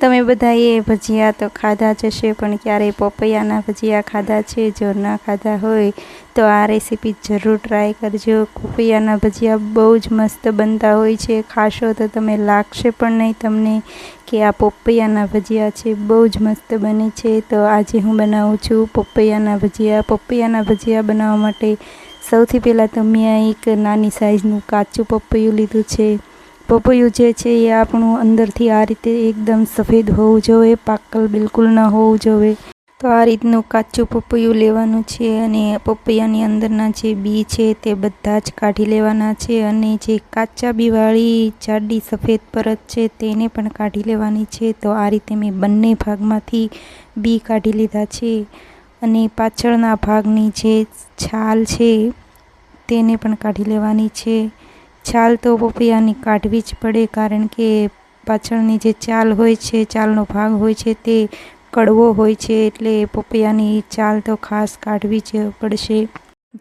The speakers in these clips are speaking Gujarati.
તમે બધાએ ભજીયા તો ખાધા જ હશે, પણ ક્યારેય પપૈયાના ભજીયા ખાધા છે, જો ના ખાધા હોય, તો આ રેસીપી જરૂર ટ્રાય કરજો. પપૈયાના ભજીયા બહુ જ મસ્ત બનતા હોય છે. ખાશો તો તમે, લાગશે પણ નહીં તમને કે આ પપૈયાના ભજીયા છે, બહુ જ મસ્ત બને છે. તો આજે હું બનાવું છું પપૈયાના ભજીયા. પપૈયાના ભજીયા બનાવવા માટે સૌથી પહેલાં તો મેં એક નાની સાઇઝનું કાચું પપૈયું લીધું છે. પપૈયું જે છે એ આપણું અંદરથી આ રીતે એકદમ સફેદ હોવું જોઈએ પાકલ બિલકુલ ન હોવું જોઈએ. તો આ રીતનું કાચું પપૈયું લેવાનું છે અને પપૈયાની અંદરના જે બી છે તે બધા જ કાઢી લેવાના છે અને જે કાચા બીવાળી જાડી સફેદ પરત છે તેને પણ કાઢી લેવાની છે. તો આ રીતે મેં બંને ભાગમાંથી બી કાઢી લીધા છે અને પાછળના ભાગની જે છાલ છે તેને પણ કાઢી લેવાની છે. છાલ તો પપૈયાની કાઢવી જ પડે કારણ કે પાછળની જે ચાલ હોય છે ચાલનો ભાગ હોય છે તે કડવો હોય છે એટલે પપૈયાની ચાલ તો ખાસ કાઢવી જ પડશે.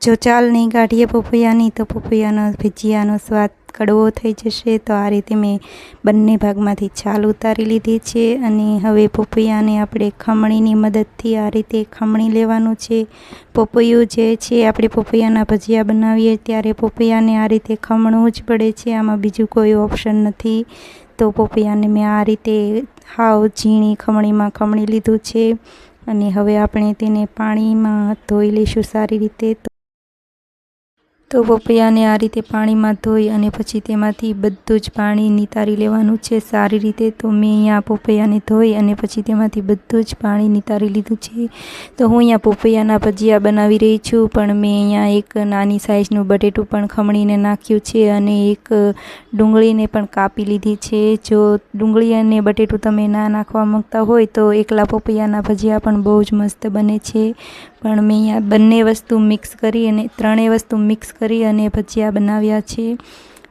જો ચાલ નહીં કાઢીએ પપૈયાની તો પપૈયાનો ભજીયાનો સ્વાદ કડવો થઈ જશે, તો આ રીતે મેં બંને ભાગમાંથી છાલ ઉતારી લીધી છે અને હવે પોપૈયાને આપણે ખમણીની મદદથી આ રીતે ખમણી લેવાનું છે. પોપૈયું જે છે, આપણે પોપૈયાના ભજીયા બનાવીએ ત્યારે પોપૈયાને આ રીતે ખમણવું જ પડે છે, આમાં બીજું કોઈ ઓપ્શન નથી. તો પોપૈયાને મેં આ રીતે હાવ ઝીણી ખમણીમાં ખમણી લીધું છે અને હવે આપણે તેને પાણીમાં ધોઈ લઈશું સારી રીતે. તો પપૈયાને આ રીતે પાણીમાં ધોઈ અને પછી તેમાંથી બધું જ પાણી નિતારી લેવાનું છે. સારી રીતે તો મેં અહીંયા પપૈયાને ધોઈ અને પછી તેમાંથી બધું જ પાણી નિતારી લીધું છે. તો હું અહીંયા પપૈયાના ભજીયા બનાવી રહી છું, પણ મેં અહીંયા એક નાની સાઇઝનું બટેટું પણ ખમણીને નાખ્યું છે અને એક ડુંગળીને પણ કાપી લીધી છે. જો ડુંગળી અને બટેટું તમે ના નાખવા માંગતા હોય તો એકલા પપૈયાના ભજીયા પણ બહુ જ મસ્ત બને છે. પણ મેં અહીંયા બંને વસ્તુ મિક્સ કરી અને ત્રણેય વસ્તુ મિક્સ કરી અને ભજીયા બનાવ્યા છે.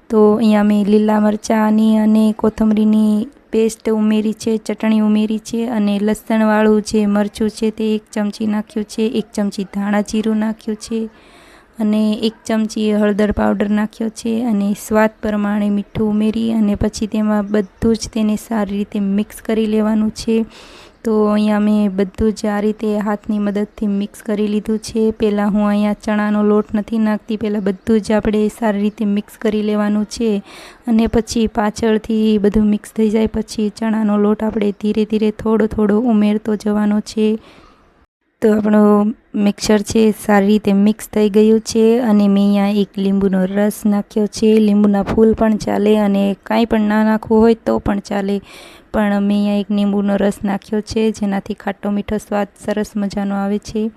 તો અહીંયા મેં લીલા મરચાંની અને કોથમરીની પેસ્ટ ઉમેરી છે, ચટણી ઉમેરી છે અને લસણવાળું જે મરચું છે તે એક ચમચી નાખ્યું છે, એક ચમચી ધાણા જીરું નાખ્યું છે અને એક ચમચી હળદર પાવડર નાખ્યો છે અને સ્વાદ પ્રમાણે મીઠું ઉમેરી અને પછી તેમાં બધું જ તેને સારી રીતે મિક્સ કરી લેવાનું છે. તો અહીંયા મેં બધું જ આ રીતે હાથની મદદથી મિક્સ કરી લીધું છે. પહેલાં હું અહીંયા ચણાનો લોટ નથી નાખતી, પહેલાં બધું જ આપણે સારી રીતે મિક્સ કરી લેવાનું છે અને પછી પાછળથી બધું મિક્સ થઈ જાય, પછી ચણાનો લોટ આપણે ધીરે ધીરે થોડો થોડો ઉમેરતો જવાનો છે. તો આપણું મિક્સર છે સારી રીતે મિક્સ થઈ ગયું છે અને મેં અહીંયા એક લીંબુનો રસ નાખ્યો છે. લીંબુના ફૂલ પણ ચાલે અને કાંઈ પણ ના નાખવું હોય તો પણ ચાલે. પણ મેં અહીંયા એક લીંબુનો રસ નાખ્યો છે જેનાથી ખાટો મીઠો સ્વાદ સરસ મજાનો આવે છે.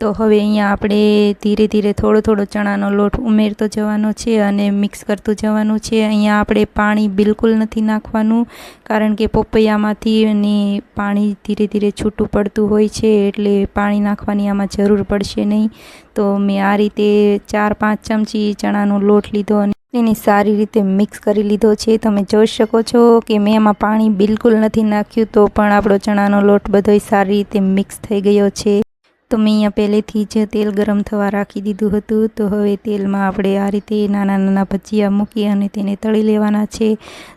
તો હવે અહીંયા આપણે ધીરે ધીરે થોડો થોડો ચણાનો લોટ ઉમેરતો જવાનો છે અને મિક્સ કરતું જવાનું છે. અહીંયા આપણે પાણી બિલકુલ નથી નાખવાનું, કારણ કે પપૈયામાંથી અને પાણી ધીરે ધીરે છૂટું પડતું હોય છે, એટલે પાણી નાખવાની આમાં જરૂર પડશે નહીં. તો મેં આ રીતે ચાર પાંચ ચમચી ચણાનો લોટ લીધો અને એને સારી રીતે મિક્સ કરી લીધો છે. તમે જોઈ શકો છો કે મેં એમાં પાણી બિલકુલ નથી નાખ્યું, તો પણ આપણો ચણાનો લોટ બધોય સારી રીતે મિક્સ થઈ ગયો છે. તો મેં અહીંયા પહેલેથી જ તેલ ગરમ થવા રાખી દીધું હતું, તો હવે તેલમાં આપણે આ રીતે નાના નાના ભજીયા મૂકી અને તેને તળી લેવાના છે.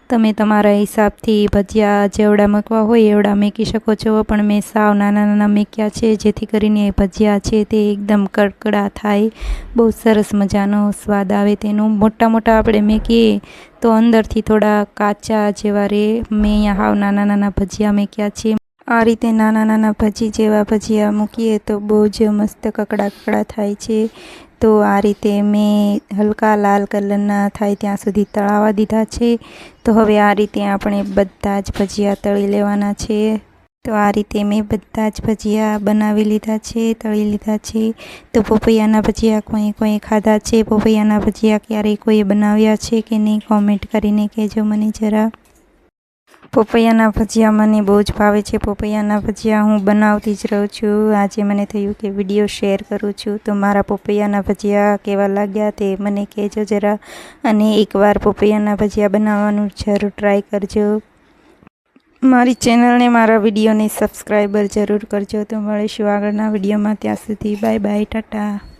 તમે તમારા હિસાબથી ભજીયા જેવડા મૂકવા હોય એવડા મૂકી શકો છો, પણ મેં સાવ નાના નાના મૂક્યા છે, જેથી કરીને ભજીયા છે તે એકદમ કડકડા થાય. બહુ સરસ મજાનો સ્વાદ આવે તેનો. મોટા મોટા આપણે મૂકીએ તો અંદરથી થોડા કાચા જેવા રે. મેં અહીંયા હાવ નાના નાના ભજીયા મૂક્યા છે. આ રીતે નાના નાના ભજી જેવા ભજીયા મૂકીએ તો બહુ જ મસ્ત કકડા કકડા થાય છે. તો આ રીતે મેં હલકા લાલ કલરના થાય ત્યાં સુધી તળાવા દીધા છે. તો હવે આ રીતે આપણે બધા જ ભજીયા તળી લેવાના છે. તો આ રીતે મેં બધા જ ભજીયા બનાવી લીધા છે, તળી લીધા છે. તો પોપૈયાના ભજીયા કોઈ કોઈ ખાધા છે? પોપૈયાના ભજીયા ક્યારેય કોઈએ બનાવ્યા છે કે નહીં? કોમેન્ટ કરીને કહેજો મને જરા. પપૈયાના ભજીયા મને બહુ જ ભાવે છે. પપૈયાના ભજીયા હું બનાવતી જ રહું છું. આજે મને થયું કે વીડિયો શેર કરું છું. તો મારા પપૈયાના ભજીયા કેવા લાગ્યા તે મને કહેજો જરા. અને એકવાર પપૈયાના ભજીયા બનાવવાનું જરૂર ટ્રાય કરજો. મારી ચેનલને મારા વિડીયોને સબસ્ક્રાઈબર જરૂર કરજો. તો મળીશું આગળના વિડીયોમાં. ત્યાં સુધી બાય બાય ટાટા.